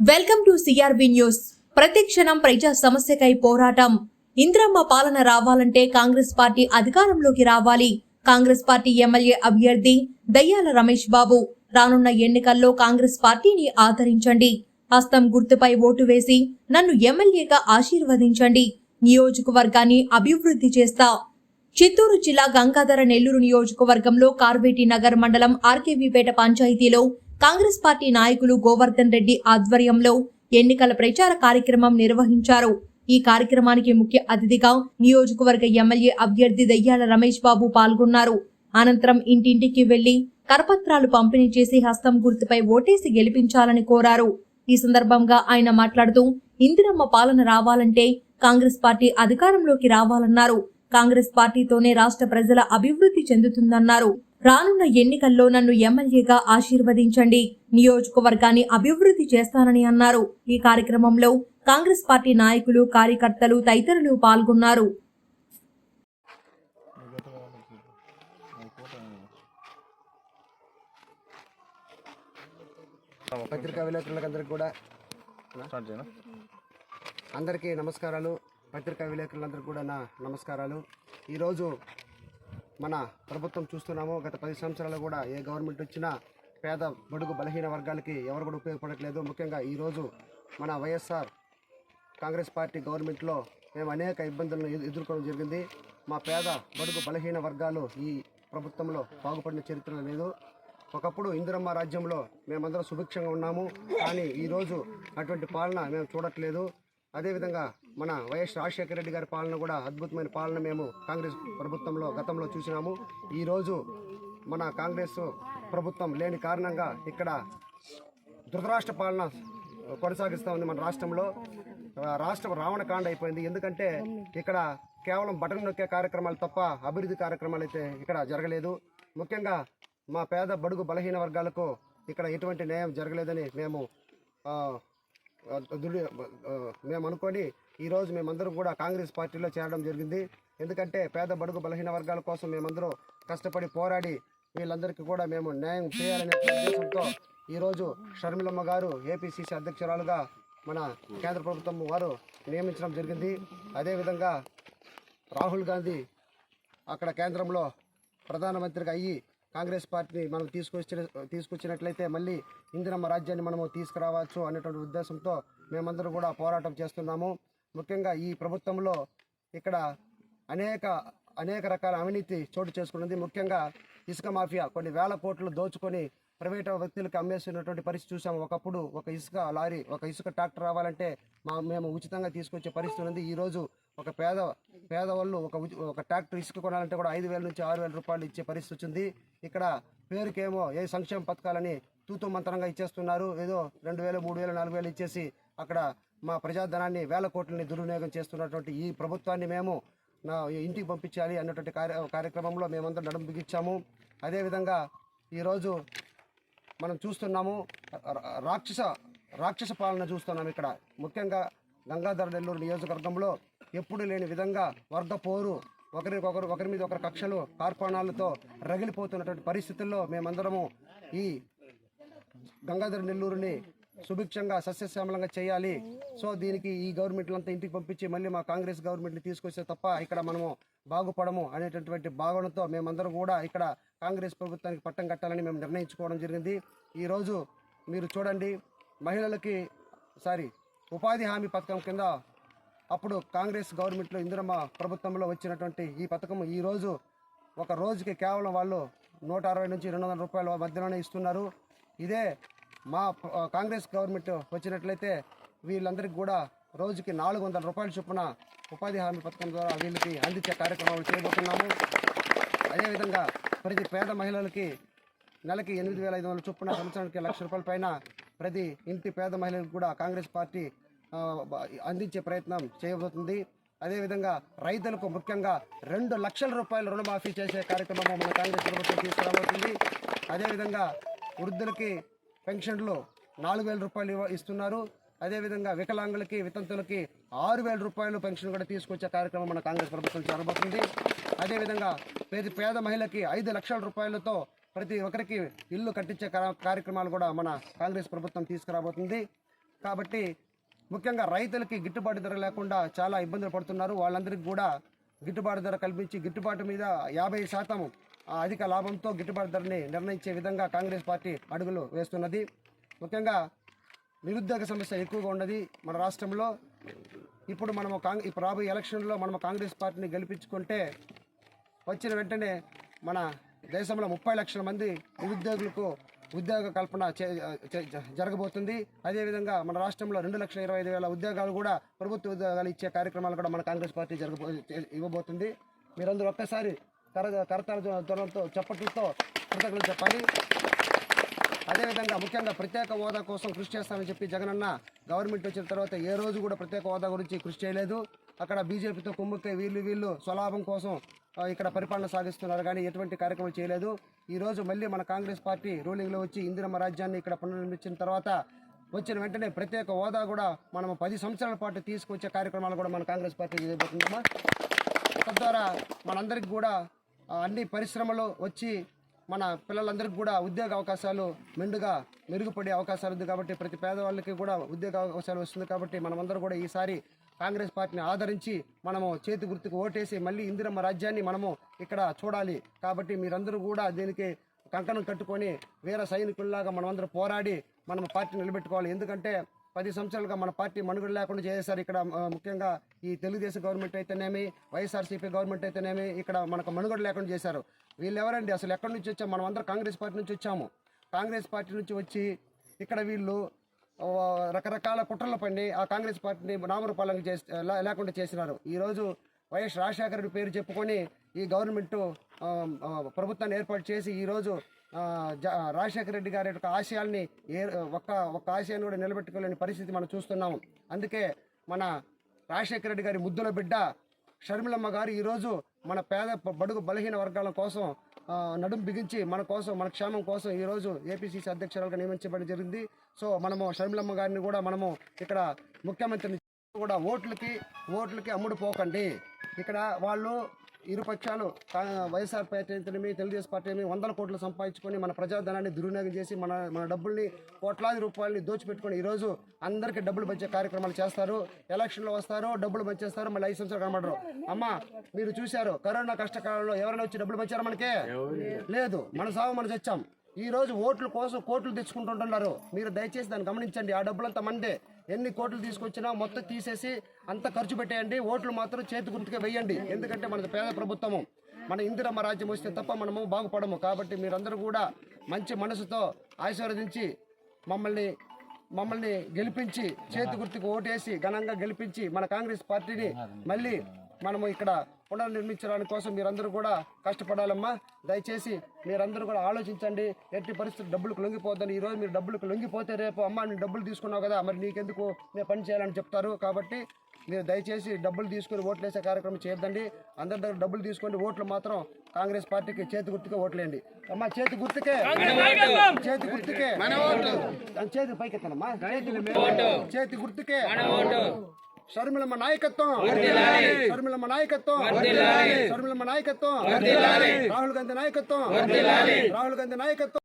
Welcome to CRB news. ప్రతి క్షణం ప్రజా సమస్యకై పోరాటం. ఇంద్రమ్మ పాలన రావాలంటే కాంగ్రెస్ పార్టీ అధికారంలోకి రావాలి. కాంగ్రెస్ పార్టీ ఎమ్మెల్యే అభ్యర్థి దయ్యాల రమేష్ బాబు. రానున్న ఎన్నికల్లో కాంగ్రెస్ పార్టీని ఆదరించండి. హస్తం గుర్తుపై ఓటు వేసి నన్ను ఎమ్మెల్యేగా ఆశీర్వదించండి. నియోజకవర్గాన్ని అభివృద్ధి చేస్తా. చిత్తూరు జిల్లా గంగాధర నెల్లూరు నియోజకవర్గంలో కార్వేటి నగర్ మండలం ఆర్కేవీపేట పంచాయతీలో కాంగ్రెస్ పార్టీ నాయకులు గోవర్ధన్ రెడ్డి ఆధ్వర్యంలో ఎన్నికల ప్రచార కార్యక్రమం నిర్వహించారు. ఈ కార్యక్రమానికి ముఖ్య అతిథిగా నియోజకవర్గ ఎమ్మెల్యే అభ్యర్థి దయ్యాల రమేష్ బాబు పాల్గొన్నారు. అనంతరం ఇంటింటికి వెళ్ళి కరపత్రాలు పంపిణీ చేసి హస్తం గుర్తుపై ఓటేసి గెలిపించాలని కోరారు. ఈ సందర్భంగా ఆయన మాట్లాడుతూ ఇందిరమ్మ పాలన రావాలంటే కాంగ్రెస్ పార్టీ అధికారంలోకి రావాలన్నారు. కాంగ్రెస్ పార్టీతోనే రాష్ట్ర ప్రజల అభివృద్ధి చెందుతుందన్నారు. రానున్న ఎన్నికల్లో నన్ను ఎమ్మెల్యేగా ఆశీర్వదించండి. నియోజకవర్గాన్ని అభివృద్ధి చేస్తానని అన్నారు. ఈ కార్యక్రమంలో కాంగ్రెస్ పార్టీ నాయకులు కార్యకర్తలు తదితరులు పాల్గొన్నారు. పత్రికా విలేకరులందరికీ కూడా అందరికీ నమస్కారాలు. పత్రికా విలేకరులందరికీ కూడా నా నమస్కారాలు. ఈరోజు మన ప్రభుత్వం చూస్తున్నాము గత పది సంవత్సరాలు కూడా ఏ గవర్నమెంట్ వచ్చినా పేద బడుగు బలహీన వర్గాలకి ఎవరు కూడా ఉపయోగపడట్లేదు. ముఖ్యంగా ఈరోజు మన వైఎస్ఆర్ కాంగ్రెస్ పార్టీ గవర్నమెంట్లో మేము అనేక ఇబ్బందులను ఎదు- ఎదుర్కోవడం జరిగింది. మా పేద బడుగు బలహీన వర్గాలు ఈ ప్రభుత్వంలో బాగుపడిన చరిత్ర లేదు. ఒకప్పుడు ఇందిరమ్మ రాజ్యంలో మేమందరం సుభిక్షంగా ఉన్నాము. కానీ ఈరోజు అటువంటి పాలన మేము చూడట్లేదు. అదేవిధంగా మన వైఎస్ రాజశేఖర రెడ్డి గారి పాలన కూడా అద్భుతమైన పాలన మేము కాంగ్రెస్ ప్రభుత్వంలో గతంలో చూసినాము. ఈరోజు మన కాంగ్రెస్ ప్రభుత్వం లేని కారణంగా ఇక్కడ ధృతరాష్ట్ర పాలన కొనసాగిస్తూ ఉంది మన రాష్ట్రంలో. రాష్ట్రం రావణకాండ అయిపోయింది. ఎందుకంటే ఇక్కడ కేవలం బటన్ నొక్కే కార్యక్రమాలు తప్ప అభివృద్ధి కార్యక్రమాలు అయితే ఇక్కడ జరగలేదు. ముఖ్యంగా మా పేద బడుగు బలహీన వర్గాలకు ఇక్కడ ఎటువంటి న్యాయం జరగలేదని మేము మేము అనుకొని ఈరోజు మేమందరం కూడా కాంగ్రెస్ పార్టీలో చేరడం జరిగింది. ఎందుకంటే పేద బడుగు బలహీన వర్గాల కోసం మేమందరూ కష్టపడి పోరాడి వీళ్ళందరికీ కూడా మేము న్యాయం చేయాలనే ఉద్దేశంతో ఈరోజు షర్మిలమ్మ గారు ఏపీసీసీ అధ్యక్షురాలుగా మన కేంద్ర ప్రభుత్వం వారు నియమించడం జరిగింది. అదేవిధంగా రాహుల్ గాంధీ అక్కడ కేంద్రంలో ప్రధానమంత్రిగా అయ్యి కాంగ్రెస్ పార్టీని మనం తీసుకొచ్చిన తీసుకొచ్చినట్లయితే మళ్ళీ ఇందిరమ్మ రాజ్యాన్ని మనము తీసుకురావచ్చు అనేటువంటి ఉద్దేశంతో మేమందరం కూడా పోరాటం చేస్తున్నాము. ముఖ్యంగా ఈ ప్రభుత్వంలో ఇక్కడ అనేక అనేక రకాల అవినీతి చోటు చేసుకున్నది. ముఖ్యంగా ఇసుక మాఫియా కొన్ని వేల కోట్లు దోచుకొని ప్రైవేట్ వ్యక్తులకు అమ్మేస్తున్నటువంటి పరిస్థితి చూసాము ఒకప్పుడు ఒక ఇసుక లారీ ఒక ఇసుక ట్రాక్టర్ రావాలంటే మా మేము ఉచితంగా తీసుకొచ్చే పరిస్థితి ఉంది ఈరోజు ఒక పేద పేదవాళ్ళు ఒక ఒక ట్రాక్టర్ ఇసుక కొనాలంటే కూడా ఐదు వేల నుంచి ఆరు వేల రూపాయలు ఇచ్చే పరిస్థితి వచ్చింది. ఇక్కడ పేరుకేమో ఏ సంక్షేమ పథకాలని తూతు మంత్రంగా ఇచ్చేస్తున్నారు. ఏదో రెండు వేలు మూడు వేలు నాలుగు వేలు ఇచ్చేసి అక్కడ మా ప్రజాధనాన్ని వేల కోట్లని దుర్వినియోగం చేస్తున్నటువంటి ఈ ప్రభుత్వాన్ని మేము నా ఇంటికి పంపించాలి అన్నటువంటి కార్య కార్యక్రమంలో మేమందరం నడుము బిగించాము. అదేవిధంగా ఈరోజు మనం చూస్తున్నాము రా- రాక్షస రాక్షస పాలన చూస్తున్నాం ఇక్కడ. ముఖ్యంగా గంగాధర నెల్లూరు నియోజకవర్గంలో ఎప్పుడు లేని విధంగా వర్గ పోరు ఒకరికొకరు ఒకరి మీద ఒకరి కక్షలు కార్పణాలతో రగిలిపోతున్నటువంటి పరిస్థితుల్లో మేమందరము ఈ గంగాధర నెల్లూరుని సుభిక్షంగా సస్యశ్యామలంగా చేయాలి. సో దీనికి ఈ గవర్నమెంట్లంతా ఇంటికి పంపించి మళ్ళీ మా కాంగ్రెస్ గవర్నమెంట్ని తీసుకొస్తే తప్ప ఇక్కడ మనము బాగుపడము అనేటటువంటి భావనతో మేమందరం కూడా ఇక్కడ కాంగ్రెస్ ప్రభుత్వానికి పట్టం కట్టాలని మేము నిర్ణయించుకోవడం జరిగింది. ఈరోజు మీరు చూడండి మహిళలకి సారీ ఉపాధి హామీ పథకం కింద అప్పుడు కాంగ్రెస్ గవర్నమెంట్లో ఇందిరమ్మ ప్రభుత్వంలో వచ్చినటువంటి ఈ పథకం ఈరోజు ఒక రోజుకి కేవలం వాళ్ళు నూట అరవై నుంచి రెండు వందల రూపాయల మధ్యలోనే ఇస్తున్నారు. ఇదే మా కాంగ్రెస్ గవర్నమెంట్ వచ్చినట్లయితే వీళ్ళందరికీ కూడా రోజుకి నాలుగు వందల రూపాయల చొప్పున ఉపాధి హామీ పథకం ద్వారా వీళ్ళకి అందించే కార్యక్రమాలు చేయబోతున్నాము అదేవిధంగా ప్రతి పేద మహిళలకి నెలకి ఎనిమిది వేల ఐదు వందల చొప్పున సంవత్సరానికి లక్ష రూపాయల పైన ప్రతి ఇంటి పేద మహిళలకు కూడా కాంగ్రెస్ పార్టీ అందించే ప్రయత్నం చేయబోతుంది. అదేవిధంగా రైతులకు ముఖ్యంగా రెండు లక్షల రూపాయలు రుణమాఫీ చేసే కార్యక్రమం మన కాంగ్రెస్ ప్రభుత్వం తీసుకురాబోతుంది. అదేవిధంగా వృద్ధులకి పెన్షన్లు నాలుగు వేల రూపాయలు ఇస్తున్నారు. అదేవిధంగా వికలాంగులకి వితంతులకి ఆరు వేల రూపాయలు పెన్షన్ కూడా తీసుకొచ్చే కార్యక్రమం మన కాంగ్రెస్ ప్రభుత్వం జరగబోతుంది. అదేవిధంగా ప్రతి పేద మహిళకి ఐదు లక్షల రూపాయలతో ప్రతి ఒక్కరికి ఇల్లు కట్టించే కార్యక్రమాలు కూడా మన కాంగ్రెస్ ప్రభుత్వం తీసుకురాబోతుంది. కాబట్టి ముఖ్యంగా రైతులకి గిట్టుబాటు ధర లేకుండా చాలా ఇబ్బందులు పడుతున్నారు. వాళ్ళందరికీ కూడా గిట్టుబాటు ధర కల్పించి గిట్టుబాటు మీద యాభై శాతం అధిక లాభంతో గిట్టుబాటు ధరని నిర్ణయించే విధంగా కాంగ్రెస్ పార్టీ అడుగులు వేస్తున్నది. ముఖ్యంగా నిరుద్యోగ సమస్య ఎక్కువగా ఉన్నది మన రాష్ట్రంలో. ఇప్పుడు మనము కాంగ్ ఇప్పుడు రాబోయే ఎలక్షన్లో మనము కాంగ్రెస్ పార్టీని గెలిపించుకుంటే వచ్చిన వెంటనే మన దేశంలో ముప్పై లక్షల మంది నిరుద్యోగులకు ఉద్యోగ కల్పన చే- జరగబోతుంది. అదేవిధంగా మన రాష్ట్రంలో రెండు లక్షల ఇరవై ఐదు వేల ఉద్యోగాలు కూడా ప్రభుత్వ ఉద్యోగాలు ఇచ్చే కార్యక్రమాలు కూడా మన కాంగ్రెస్ పార్టీ జరగబో ఇవ్వబోతుంది. మీరందరూ ఒక్కసారి తర తరతర ధ్వనంతో చప్పట్లతో కృతజ్ఞతలు చెప్పాలి. అదేవిధంగా ముఖ్యంగా ప్రత్యేక హోదా కోసం కృషి చేస్తామని చెప్పి జగనన్న గవర్నమెంట్ వచ్చిన తర్వాత ఏ రోజు కూడా ప్రత్యేక హోదా గురించి కృషి చేయలేదు. అక్కడ బీజేపీతో కుమ్ముకే వీళ్ళు వీళ్ళు స్వలాభం కోసం ఇక్కడ పరిపాలన సాగిస్తున్నారు కానీ ఎటువంటి కార్యక్రమం చేయలేదు. ఈరోజు మళ్ళీ మన కాంగ్రెస్ పార్టీ రూలింగ్లో వచ్చి ఇందిరమ్మ రాజ్యాన్ని ఇక్కడ పునర్నిర్మించిన తర్వాత వచ్చిన వెంటనే ప్రత్యేక హోదా కూడా మనం పది సంవత్సరాల పాటు తీసుకొచ్చే కార్యక్రమాలు కూడా మన కాంగ్రెస్ పార్టీ చేయబోతుందమ్మా తద్వారా మనందరికీ కూడా అన్ని పరిశ్రమలు వచ్చి మన పిల్లలందరికీ కూడా ఉద్యోగ అవకాశాలు మెండుగా మెరుగుపడే అవకాశాలు ఉంది కాబట్టి ప్రతి పేదవాళ్ళకి కూడా ఉద్యోగ అవకాశాలు వస్తుంది కాబట్టి మనమందరం కూడా ఈసారి కాంగ్రెస్ పార్టీని ఆదరించి మనము చేతి గుర్తుకు ఓటేసి మళ్ళీ ఇందిరమ్మ రాజ్యాన్ని మనము ఇక్కడ చూడాలి కాబట్టి మీరందరూ కూడా దీనికి కంకణం కట్టుకొని వీర సైనికుల్లాగా మనమందరం పోరాడి మనం పార్టీని నిలబెట్టుకోవాలి. ఎందుకంటే పది సంవత్సరాలుగా మన పార్టీ మనుగడ లేకుండా చేశారు. ఇక్కడ ముఖ్యంగా ఈ తెలుగుదేశం గవర్నమెంట్ అయితేనేమి వైఎస్ఆర్సీపీ గవర్నమెంట్ అయితేనేమి ఇక్కడ మనకు మనుగడ లేకుండా చేశారు. వీళ్ళు ఎవరండి అసలు ఎక్కడి నుంచి వచ్చాము మనం అందరం కాంగ్రెస్ పార్టీ నుంచి వచ్చాము. కాంగ్రెస్ పార్టీ నుంచి వచ్చి ఇక్కడ వీళ్ళు రకరకాల కుట్రలు పండి ఆ కాంగ్రెస్ పార్టీని నామరూపాలను చేసి లేకుండా చేసినారు. ఈరోజు వైఎస్ రాజశేఖర రెడ్డి పేరు చెప్పుకొని ఈ గవర్నమెంట్ ప్రభుత్వాన్ని ఏర్పాటు చేసి ఈరోజు రాజశేఖర రెడ్డి గారి యొక్క ఆశయాల్ని ఏ ఒక్క ఒక్క ఆశయాన్ని కూడా నిలబెట్టుకోలేని పరిస్థితి మనం చూస్తున్నాము. అందుకే మన రాజశేఖర రెడ్డి గారి ముద్దుల బిడ్డ షర్మిలమ్మ గారు ఈరోజు మన పేద బడుగు బలహీన వర్గాల కోసం నడుం బిగించి మన కోసం మన క్షేమం కోసం ఈరోజు ఏపీసీసీ అధ్యక్షురాలుగా నియమించబడి జరిగింది. సో మనము షర్మిలమ్మ గారిని కూడా మనము ఇక్కడ ముఖ్యమంత్రిని కూడా ఓట్లకి ఓట్లకి అమ్ముడు పోకండి. ఇక్కడ వాళ్ళు ఇరు పక్షాలు వైఎస్ఆర్ పార్టీ అయితేనేమి తెలుగుదేశం పార్టీ ఏమి వందల కోట్లు సంపాదించుకొని మన ప్రజాధనాన్ని దుర్వినియోగం చేసి మన మన డబ్బుల్ని కోట్లాది రూపాయలని దోచిపెట్టుకొని ఈరోజు అందరికీ డబ్బులు పంచే కార్యక్రమాలు చేస్తారు. ఎలక్షన్లు వస్తారు డబ్బులు పంచేస్తారు మళ్ళీ ఐదు సంవత్సరాలు కనబడరు. అమ్మ మీరు చూశారు కరోనా కష్టకాలంలో ఎవరైనా వచ్చి డబ్బులు పంచారా మనకే? లేదు మన సాగు మనం తెచ్చాం. ఈ రోజు ఓట్ల కోసం కోట్లు తెచ్చుకుంటుంటున్నారు. మీరు దయచేసి దాన్ని గమనించండి ఆ డబ్బులంతా మందే. ఎన్ని కోట్లు తీసుకొచ్చినా మొత్తం తీసేసి అంత ఖర్చు పెట్టేయండి. ఓట్లు మాత్రం చేతి గుర్తుగా వెయ్యండి ఎందుకంటే మనది పేద ప్రభుత్వము. మన ఇందిరమ్మ రాజ్యం వస్తే తప్ప మనము బాగుపడము. కాబట్టి మీరందరూ కూడా మంచి మనసుతో ఆశీర్వదించి మమ్మల్ని మమ్మల్ని గెలిపించి చేతి గుర్తుకు ఓటేసి ఘనంగా గెలిపించి మన కాంగ్రెస్ పార్టీని మళ్ళీ మనము ఇక్కడ పునర్నిర్మించడానికి కోసం మీరందరూ కూడా కష్టపడాలమ్మా. దయచేసి మీరందరూ కూడా ఆలోచించండి. ఎట్టి పరిస్థితి డబ్బులకు లొంగిపోద్దని. ఈ రోజు మీరు డబ్బులకు లొంగిపోతే రేపు అమ్మ నేను డబ్బులు తీసుకున్నావు కదా మరి నీకెందుకు నేను పని చేయాలని చెప్తారు. కాబట్టి మీరు దయచేసి డబ్బులు తీసుకుని ఓట్లు వేసే కార్యక్రమం చేయొద్దండి. అందరి దగ్గర డబ్బులు తీసుకోండి. ఓట్లు మాత్రం కాంగ్రెస్ పార్టీకి చేతి గుర్తుకే ఓట్లేండి అమ్మా చేతి గుర్తుకే. చేతి గుర్తుకే. చేతి పైకెత్తనమ్మా. చేతి చేతి గుర్తుకే. షర్మిలమ్మ నాయకత్వం షర్మిలమ్మ నాయకత్వం షర్మిలమ్మ నాయకత్వం రాహుల్ గాంధీ నాయకత్వం రాహుల్ గాంధీ నాయకత్వం